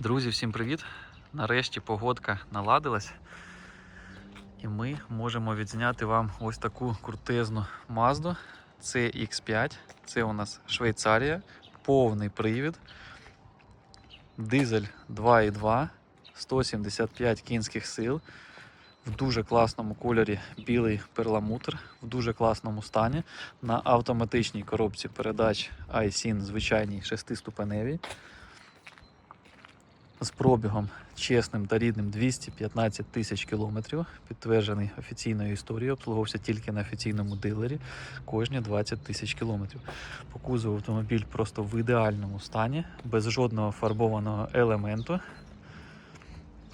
Друзі, всім привіт! Нарешті погодка наладилась. І ми можемо відзняти вам ось таку крутезну Mazda CX5. Це у нас Швейцарія, повний привід. Дизель 2.2, 175 кінських сил. В дуже класному кольорі білий перламутр, в дуже класному стані. На автоматичній коробці передач iSyn звичайній 6-ступеневій з пробігом чесним та рідним 215 тисяч кілометрів, підтверджений офіційною історією, обслуговувався тільки на офіційному дилері кожні 20 тисяч кілометрів. По кузову автомобіль просто в ідеальному стані, без жодного фарбованого елементу.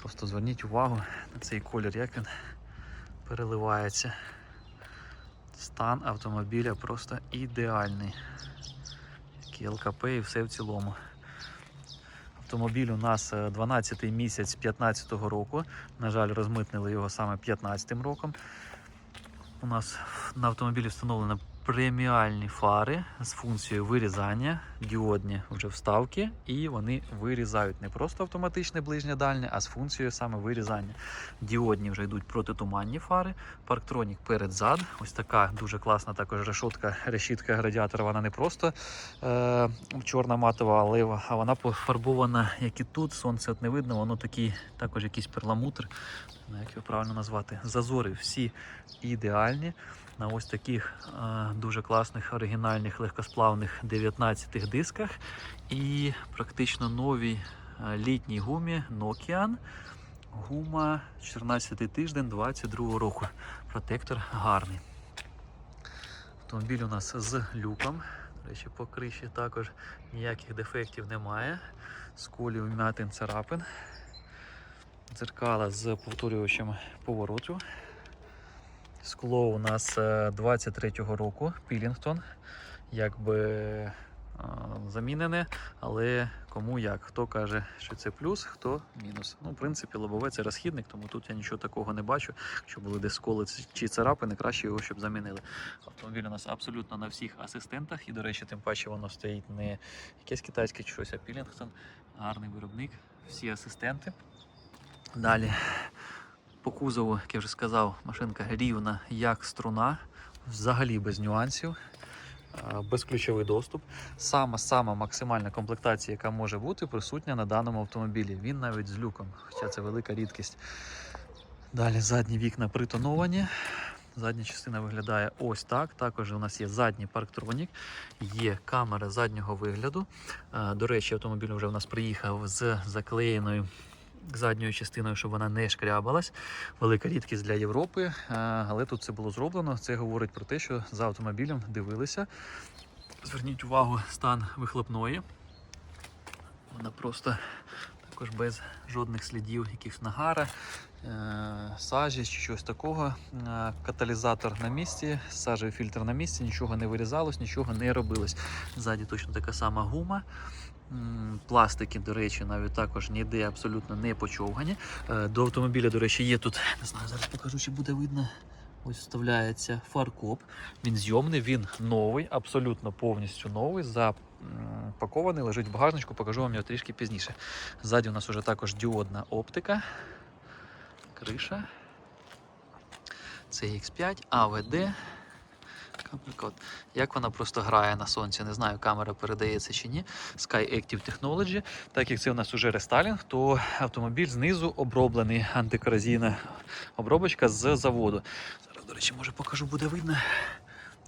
Просто зверніть увагу на цей колір, як він переливається. Стан автомобіля просто ідеальний. І ЛКП і все в цілому. Автомобіль у нас 12 місяць 2015 року. На жаль, розмитнили його саме 2015 роком. У нас на автомобілі встановлено преміальні фари з функцією вирізання, діодні вже вставки, і вони вирізають не просто автоматичне ближнє дальнє, а з функцією саме вирізання. Діодні вже йдуть протитуманні фари, парктронік перед-зад. Ось така дуже класна також решотка, решітка радіатора. Вона не просто е, чорна матова, але а вона пофарбована, як і тут. Сонце от не видно, воно такий також якийсь перламутр. Як його правильно назвати. Зазори всі ідеальні. На ось таких е, дуже класних оригінальних легкосплавних 19 дисках і практично новій е, літній гумі Nokian. Гума 14 тиждень 22 року. Протектор гарний. Автомобіль у нас з люком. До речі, по криші також ніяких дефектів немає. Сколів вмятин царапин. Дзеркала з повторювачем повороту. Скло у нас 23-го року Пілінгтон. Якби е, замінене, але кому як. Хто каже, що це плюс, хто мінус. Ну, в принципі, лобове це розхідник, тому тут я нічого такого не бачу. Якщо були десь сколи чи царапини, краще його щоб замінили. Автомобіль у нас абсолютно на всіх асистентах, і, до речі, тим паче воно стоїть не якесь китайське чи щось, а Пілінгтон. Гарний виробник, всі асистенти. Далі по кузову, як я вже сказав, машинка рівна як струна, взагалі без нюансів, безключовий доступ. Сама сама максимальна комплектація, яка може бути, присутня на даному автомобілі. Він навіть з люком, хоча це велика рідкість. Далі задні вікна притоновані. Задня частина виглядає ось так. Також у нас є задній парктронік, є камера заднього вигляду. До речі, автомобіль вже у нас приїхав з заклеєною задньою частиною, щоб вона не шкрябалась. Велика рідкість для Європи, е, але тут це було зроблено. Це говорить про те, що за автомобілем дивилися. Зверніть увагу, стан вихлопної. Вона просто також без жодних слідів, якихось нагара, е, сажі чи щось такого. Е, Каталізатор на місці, сажевий фільтр на місці, нічого не вирізалось, нічого не робилось. Ззаді точно така сама гума. Пластики, до речі, навіть також ніде абсолютно не почовгані. Е, До автомобіля, до речі, є тут, не знаю, зараз покажу, чи буде видно. Ось вставляється фаркоп. Він зйомний, він новий, абсолютно повністю новий. Запакований, лежить в багажничку, покажу вам його трішки пізніше. Ззаді у нас вже також діодна оптика, криша. Це X5, AVD. Каприкот. Як вона просто грає на сонці, не знаю, камера передається чи ні. Sky Active Technology. Так як це у нас уже рестайлінг, то автомобіль знизу оброблений антикоразійна обробочка з заводу. Зараз, до речі, може покажу, буде видно.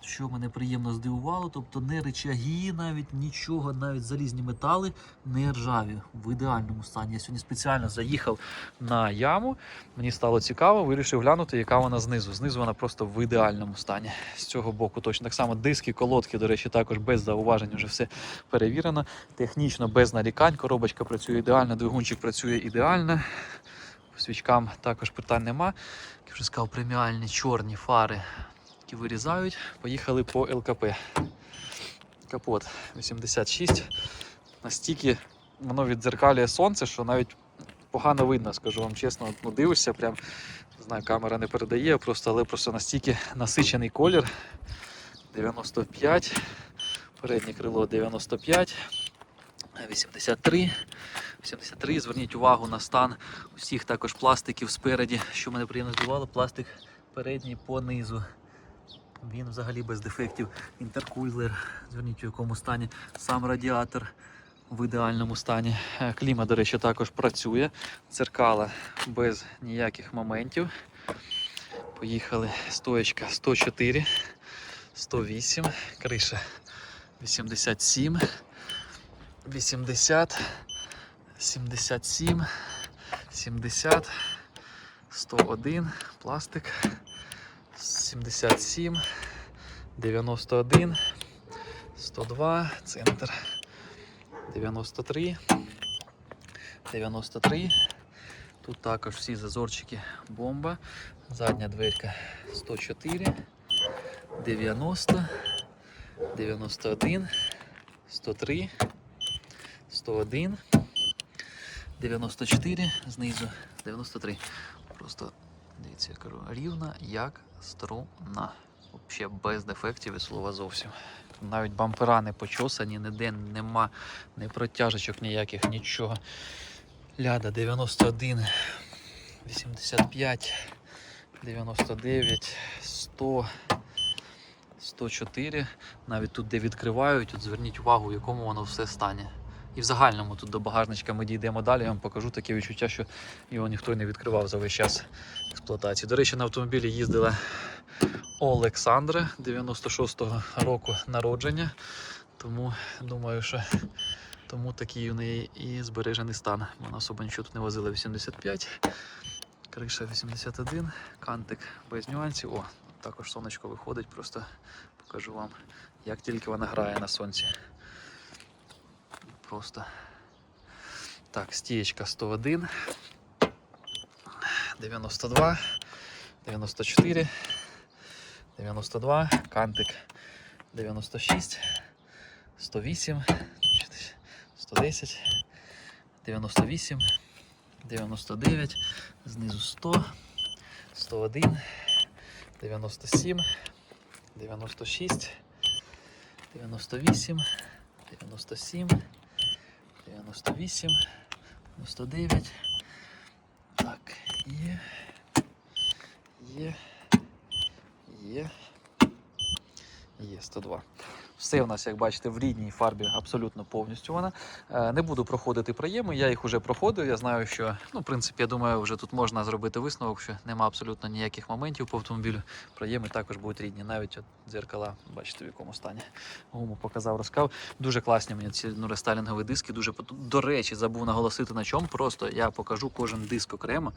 Що мене приємно здивувало, тобто не речаги, навіть нічого, навіть залізні метали не ржаві в ідеальному стані. Я сьогодні спеціально заїхав на яму. Мені стало цікаво, вирішив глянути, яка вона знизу. Знизу вона просто в ідеальному стані. З цього боку точно так само диски, колодки, до речі, також без зауважень вже все перевірено. Технічно без нарікань. Коробочка працює ідеально, двигунчик працює ідеально. Свічкам також питань нема. Як вже сказав, преміальні чорні фари, які вирізають. Поїхали по ЛКП. Капот 86. Настільки воно віддзеркалює сонце, що навіть погано видно, скажу вам чесно. Ну, дивишся, прям не знаю, камера не передає, просто, але просто настільки насичений колір. 95, переднє крило 95, 83. 83. Зверніть увагу на стан усіх також пластиків спереді, що мене приємно здивувало, пластик передній по низу. Він взагалі без дефектів. Інтеркулер, зверніть у якому стані, сам радіатор в ідеальному стані. Е, Кліма, до речі, також працює. Дзеркала без ніяких моментів. Поїхали. Стоечка 104, 108, криша 87, 80, 77, 70, 101, пластик, 77, 91, 102, центр, 93, 93. Тут також всі зазорчики бомба. Задня дверка 104, 90, 91, 103, 101, 94, знизу 93. Просто дивіться, я кажу, рівна як струна. Взагалі без дефектів від слова зовсім. Навіть бампера не почосані, ніде нема ні протяжечок ніяких, нічого. Ляда 91, 85, 99, 100, 104. Навіть тут, де відкривають, от зверніть увагу, в якому воно все стане. І в загальному тут до багажничка ми дійдемо далі. Я вам покажу таке відчуття, що його ніхто й не відкривав за весь час експлуатації. До речі, на автомобілі їздила Олександра 96-го року народження. Тому думаю, що тому такий у неї і збережений стан. Вона особо нічого тут не возила 85, криша 81, кантик без нюансів. О, також сонечко виходить, просто покажу вам, як тільки вона грає на сонці. Просто. Так, стієчка 101, 92, 94, 92, кантик 96, 108, 110, 98, 99, знизу 100, 101, 97, 96, 98, 97, 98, 99. Так, є. Є. Є. Є 102. Все у нас, як бачите, в рідній фарбі абсолютно повністю вона. Е, Не буду проходити проєми, я їх вже проходив. Я знаю, що, ну, в принципі, я думаю, вже тут можна зробити висновок, що нема абсолютно ніяких моментів по автомобілю. Проєми також будуть рідні, навіть от дзеркала, бачите, в якому стані. Гуму показав, розказав. Дуже класні мені ці ну, диски. Дуже до речі, забув наголосити на чому. Просто я покажу кожен диск окремо.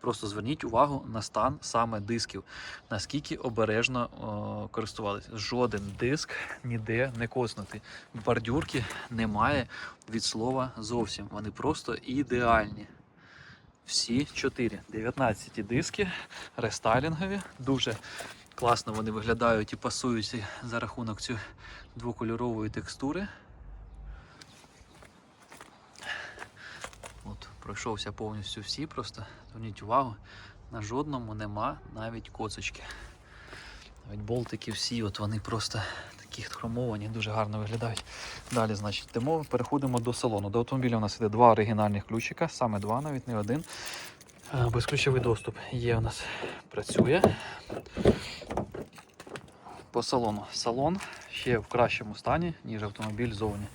Просто зверніть увагу на стан саме дисків, наскільки обережно о, користувалися. Жоден диск ніде не коснутий. Бордюрки немає від слова зовсім. Вони просто ідеальні. Всі чотири. 19 диски рестайлінгові. Дуже класно вони виглядають і пасують за рахунок цієї двокольорової текстури. От, пройшовся повністю всі, просто зверніть увагу, на жодному нема навіть коцочки. Навіть болтики всі, от вони просто такі хромовані, дуже гарно виглядають. Далі, значить, йдемо, переходимо до салону. До автомобіля у нас іде два оригінальних ключика, саме два, навіть не один. Е, Безключовий доступ є у нас, працює. По салону. Салон ще в кращому стані, ніж автомобіль зовні.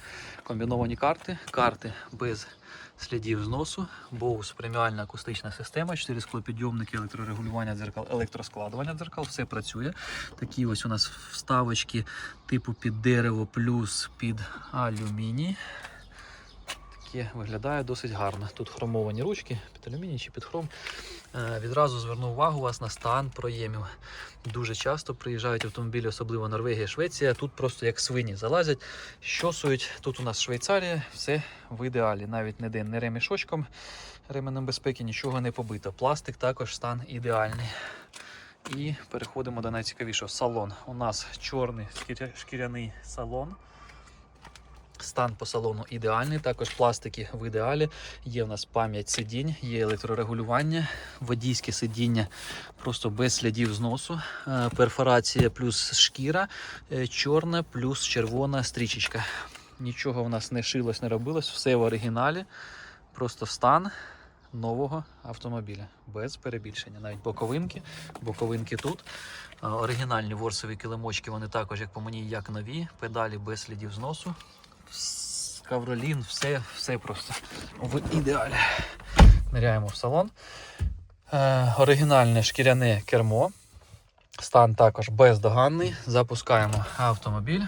Комбіновані карти, карти без слідів зносу, Bose преміальна акустична система, 4 склопідйомники, електрорегулювання дзеркал, електроскладування дзеркал, все працює. Такі ось у нас вставочки типу під дерево плюс під алюміній. Таке виглядає досить гарно. Тут хромовані ручки, під алюміній чи під хром. Е, Відразу зверну увагу вас на стан проємів. Дуже часто приїжджають автомобілі, особливо Норвегія, Швеція. Тут просто як свині залазять, щосують. Тут у нас Швейцарія, все в ідеалі. Навіть ніде не ремішочком, ременем безпеки, нічого не побито. Пластик також стан ідеальний. І переходимо до найцікавішого. Салон. У нас чорний шкіряний салон. Стан по салону ідеальний, також пластики в ідеалі. Є в нас пам'ять сидінь, є електрорегулювання, водійське сидіння просто без слідів зносу. Е, Перфорація плюс шкіра, е, чорна плюс червона стрічечка. Нічого в нас не шилось, не робилось, все в оригіналі. просто стан нового автомобіля. Без перебільшення. Навіть боковинки. Боковинки тут. Оригінальні ворсові килимочки, вони також, як по мені, як нові. Педалі без слідів зносу. Кавролін, все, все просто в ідеалі. Ниряємо в салон. Е, оригінальне шкіряне кермо. Стан також бездоганний. Запускаємо автомобіль.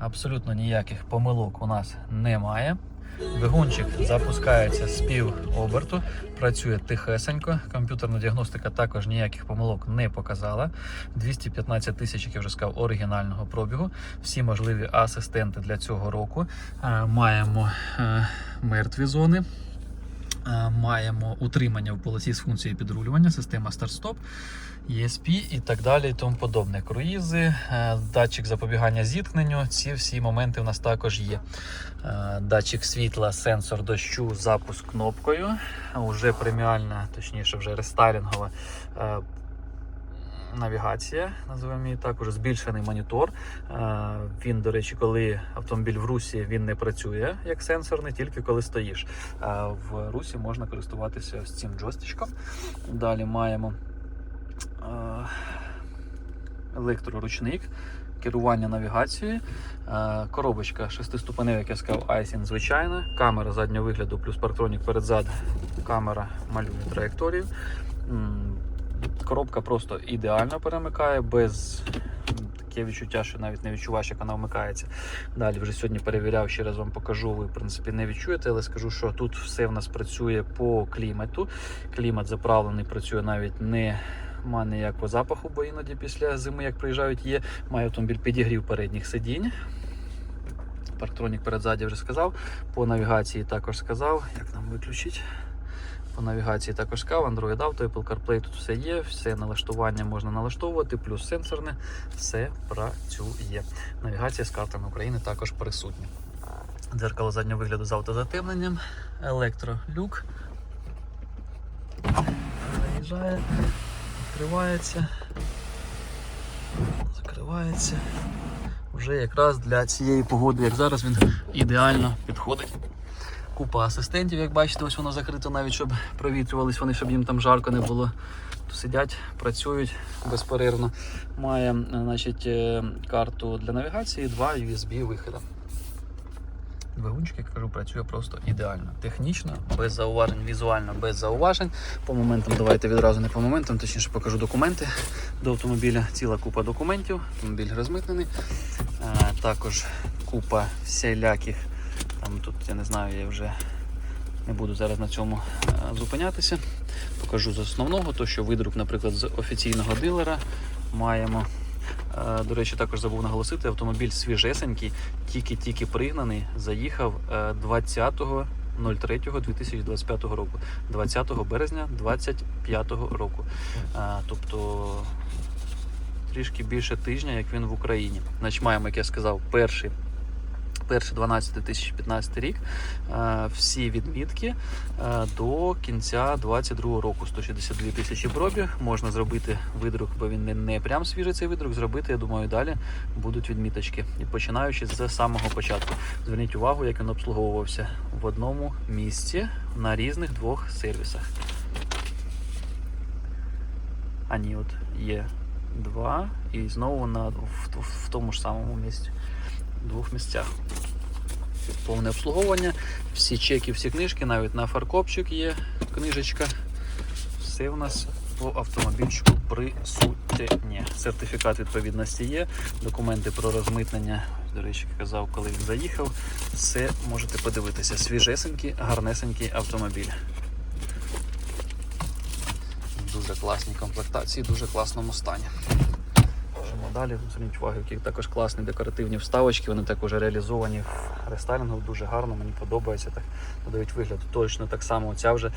Абсолютно ніяких помилок у нас немає. Двигунчик запускається з пів оберту, працює тихесенько. Комп'ютерна діагностика також ніяких помилок не показала. 215 тисяч, як я вже сказав, оригінального пробігу. Всі можливі асистенти для цього року. Е, Маємо е, мертві зони. Е, Маємо утримання в полосі з функцією підрулювання, система старт-стоп, ESP і так далі, і тому подобне. Круїзи, е, датчик запобігання зіткненню. Ці всі моменти в нас також є. Е, Датчик світла, сенсор дощу, запуск кнопкою. Уже преміальна, точніше, вже рестайлінгова навігація, називаємо її так, уже збільшений монітор. Е, Він, до речі, коли автомобіль в русі він не працює як сенсорний, тільки коли стоїш. В русі можна користуватися ось цим джойстичком. Далі маємо е, електроручник, керування навігацією, е, коробочка шестиступенева, як я сказав, Айсін звичайна, камера заднього вигляду плюс парктронік передзад, камера малює траєкторію. Коробка просто ідеально перемикає, без таке відчуття, що навіть не відчуваєш, як вона вмикається. Далі вже сьогодні перевіряв, ще раз вам покажу. Ви в принципі не відчуєте, але скажу, що тут все в нас працює по клімату. Клімат заправлений, працює навіть не. Має ніякого запаху, бо іноді після зими, як приїжджають, є. Має автомобіль підігрів передніх сидінь. Парктронік передзаді вже сказав. По навігації також сказав. Як нам виключити? По навігації також сказав, Android Auto, Apple CarPlay тут все є, все налаштування можна налаштовувати, плюс сенсорне, все працює. Навігація з картами України також присутня. Дзеркало заднього вигляду з автозатемненням, електролюк. Заїжджає, відкривається, закривається. Вже якраз для цієї погоди, як зараз, він ідеально підходить купа асистентів, як бачите, ось воно закрито навіть, щоб провітрювались вони, щоб їм там жарко не було. То сидять, працюють безперервно. Має е, значить, е, карту для навігації, два USB виходи. Двигунчик, як кажу, працює просто ідеально. Технічно, без зауважень, візуально, без зауважень. По моментам давайте відразу не по моментам, точніше покажу документи до автомобіля. Ціла купа документів. Автомобіль розмитнений. Е, Також купа всіляких там тут я не знаю, я вже не буду зараз на цьому е, зупинятися. Покажу з основного, то що видрук, наприклад, з офіційного дилера маємо. Е, До речі, також забув наголосити, автомобіль свіжесенький, тільки-тільки пригнаний, заїхав е, 20.03.2025 року, 20 березня 2025 року. Е, Тобто трішки більше тижня, як він в Україні. Значить, маємо, як я сказав, перший перший 12 2015 рік. Е, Всі відмітки е, до кінця 22 року. 162 тисячі пробіг. Можна зробити видрук, бо він не, не прям свіжий цей видрук. Зробити, я думаю, далі будуть відміточки. І починаючи з самого початку. Зверніть увагу, як він обслуговувався в одному місці на різних двох сервісах. А ні, от є два, і знову на, в, в, в тому ж самому місці. Двох місцях. Повне обслуговування, всі чеки, всі книжки, навіть на фаркопчик є книжечка. Все в нас по автомобільчику присутнє. Сертифікат відповідності є, документи про розмитнення. До речі, казав, коли він заїхав. Все можете подивитися. Свіжесенький, гарнесенький автомобіль. Дуже класні комплектації, дуже класному стані. Далі. Зверніть увагу, які також класні декоративні вставочки. Вони також реалізовані в рестайлінгу. Дуже гарно, мені подобається. Так додають вигляд. Точно так само. Ця вже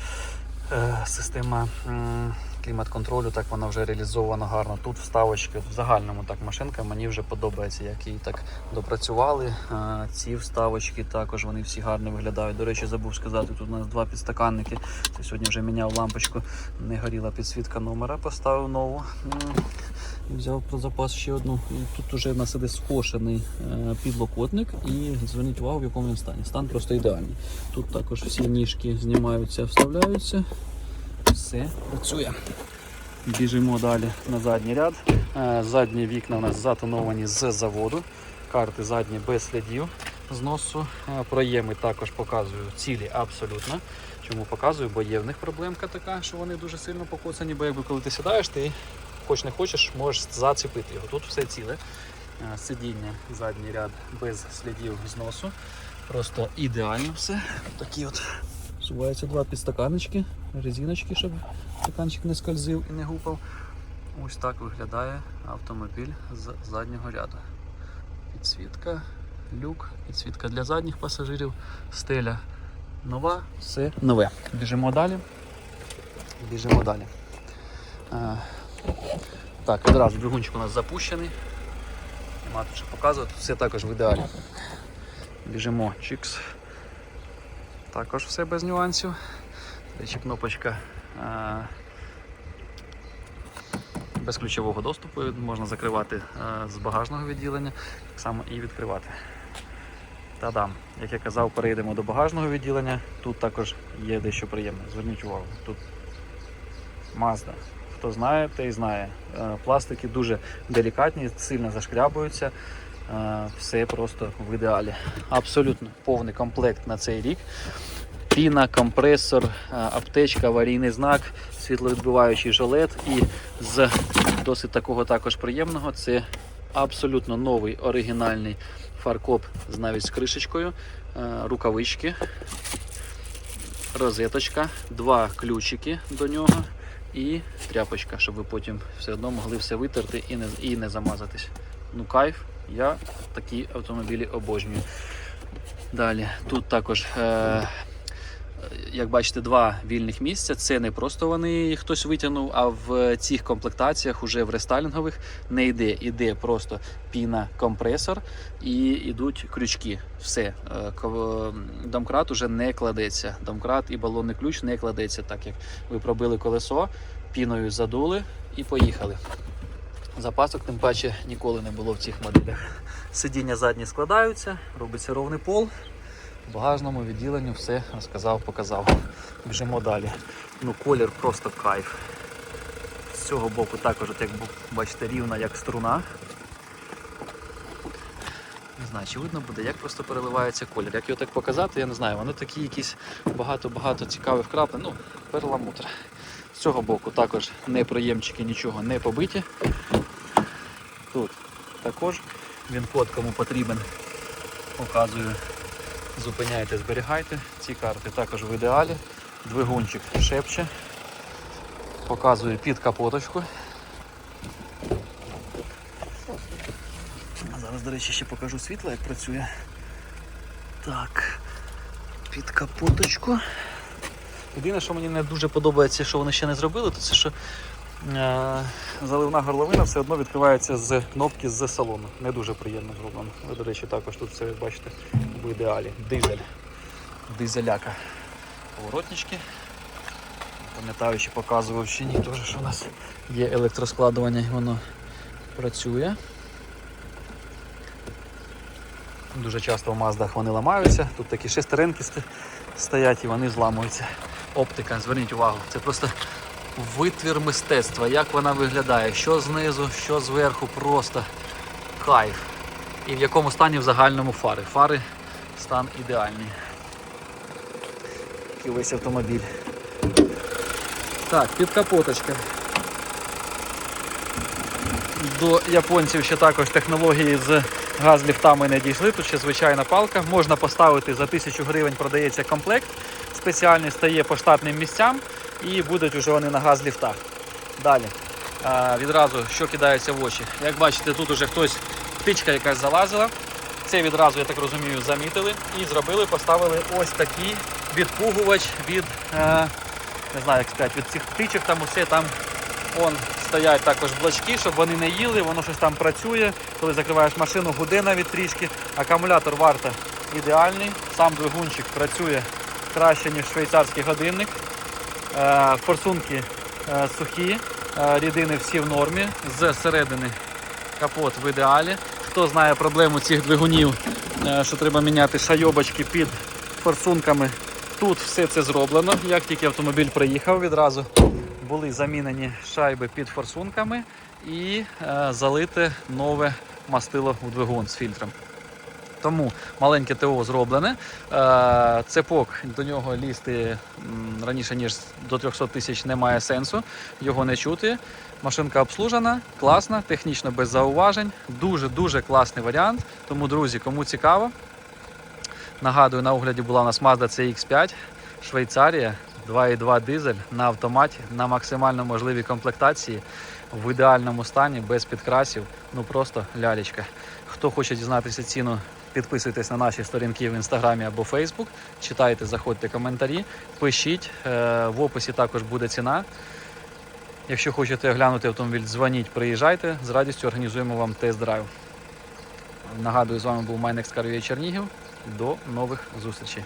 е, система м, клімат-контролю, так вона вже реалізована гарно. Тут вставочки в загальному так машинка мені вже подобається, як її так допрацювали. А, ці вставочки також вони всі гарно виглядають. До речі, забув сказати, тут у нас два підстаканники. Сьогодні вже міняв лампочку, не горіла підсвітка номера, поставив нову. Взяв про запас ще одну. Тут вже в нас іде скошений е, підлокотник. І зверніть увагу, в якому він стані. Стан просто ідеальний. Тут також всі ніжки знімаються, вставляються. Все працює. Біжимо далі на задній ряд. Е, Задні вікна у нас затоновані з заводу. Карти задні без слідів зносу. Е, Проєми також показую цілі абсолютно. Чому показую? Бо є в них проблемка така, що вони дуже сильно покоцані, бо якби коли ти сідаєш, ти хоч не хочеш, можеш зацепити його. Тут все ціле. Е, Сидіння, задній ряд без слідів зносу. Просто ідеально все. Такі от Суваються два підстаканочки, резиночки, щоб стаканчик не скользив і не гупав. Ось так виглядає автомобіль з заднього ряду. Підсвітка, люк, підсвітка для задніх пасажирів, стеля нова, все нове. Біжимо далі. Біжимо далі. Так, одразу двигунчик у нас запущений. Нема тут що показувати, все також в ідеалі. Біжимо, чікс. Також все без нюансів. Речі, кнопочка без ключового доступу можна закривати з багажного відділення, так само і відкривати. Та-дам, як я казав, перейдемо до багажного відділення. Тут також є дещо приємне. Зверніть увагу. Тут Mazda. Хто знає, той знає. Е, Пластики дуже делікатні, сильно зашкрябуються. Е, Все просто в ідеалі. Абсолютно повний комплект на цей рік. Піна, компресор, е, аптечка, аварійний знак, світловідбиваючий жилет і з досить такого також приємного це абсолютно новий оригінальний фаркоп з навіть з кришечкою, рукавички, розеточка, два ключики до нього і тряпочка, щоб ви потім все одно могли все витерти і не, і не замазатись. Ну, кайф, я такі автомобілі обожнюю. Далі, тут також, е, як бачите, два вільних місця. Це не просто вони хтось витягнув, а в цих комплектаціях, уже в рестайлінгових, не йде. Іде просто піна компресор і йдуть крючки. Все. Е, Домкрат уже не кладеться. Домкрат і балонний ключ не кладеться, так як ви пробили колесо, піною задули і поїхали. Запасок, тим паче, ніколи не було в цих моделях. Сидіння задні складаються, робиться ровний пол. Багажному відділенні все розказав, показав. Біжимо далі. Ну, колір просто кайф. З цього боку також, як бачите, рівна як струна. Не знаю, чи видно буде, як просто переливається колір. Як його так показати, я не знаю. Вони такі якісь багато-багато цікавих краплень. Ну, перламутр. З цього боку також не проємчики, нічого не побиті. Тут також він код кому потрібен. Показую. Зупиняйте, зберігайте. Ці карти також в ідеалі. Двигунчик шепче. Показую під капоточку. Зараз, до речі, ще покажу світло, як працює. Так, під капоточку. Єдине, що мені не дуже подобається, що вони ще не зробили, то це що заливна горловина все одно відкривається з кнопки з салону. Не дуже приємно зроблено. Ви, до речі, також тут все бачите в ідеалі. Дизель. Дизеляка. Поворотнички. Пам'ятаю, чи показував чи ні, теж, що у нас є електроскладування і воно працює. Дуже часто в Маздах вони ламаються. Тут такі шестеренки стоять і вони зламуються. Оптика, зверніть увагу, це просто витвір мистецтва, як вона виглядає, що знизу, що зверху, просто кайф. І в якому стані в загальному фари. Фари стан ідеальний. Такий весь автомобіль. Так, підкапоточка. До японців ще також технології з газ-ліфтами не дійшли. Тут ще звичайна палка. Можна поставити за 1000 гривень, продається комплект. Спеціальний стає по штатним місцям і будуть вже вони на газ-ліфтах. Далі. А, відразу що кидається в очі. Як бачите, тут уже хтось птичка якась залазила. Це відразу, я так розумію, замітили і зробили, поставили ось такий відпугувач від, е, не знаю, як сказати, від цих птичок, там усе там Он стоять також блочки, щоб вони не їли, воно щось там працює. Коли закриваєш машину, гуде навіть трішки. Акумулятор варта ідеальний. Сам двигунчик працює краще, ніж швейцарський годинник. Е, Форсунки е, сухі, е, рідини всі в нормі. З середини капот в ідеалі. Хто знає проблему цих двигунів, що треба міняти шайобочки під форсунками. Тут все це зроблено. Як тільки автомобіль приїхав, відразу були замінені шайби під форсунками і залите нове мастило у двигун з фільтром. Тому маленьке ТО зроблене. Е, Цепок до нього лізти раніше ніж до 300 тисяч немає сенсу, його не чути. Машинка обслужена, класна, технічно без зауважень. Дуже дуже класний варіант. Тому, друзі, кому цікаво, нагадую, на огляді була у нас Mazda CX5, Швейцарія, 2.2 дизель на автоматі, на максимально можливій комплектації, в ідеальному стані, без підкрасів. Ну просто лялечка. Хто хоче дізнатися ціну, підписуйтесь на наші сторінки в інстаграмі або Фейсбук. Читайте, заходьте коментарі, пишіть. Е, В описі також буде ціна. Якщо хочете оглянути автомобіль, дзвоніть, приїжджайте. З радістю організуємо вам тест-драйв. Нагадую, з вами був MyNextCar.ua Чернігів. До нових зустрічей.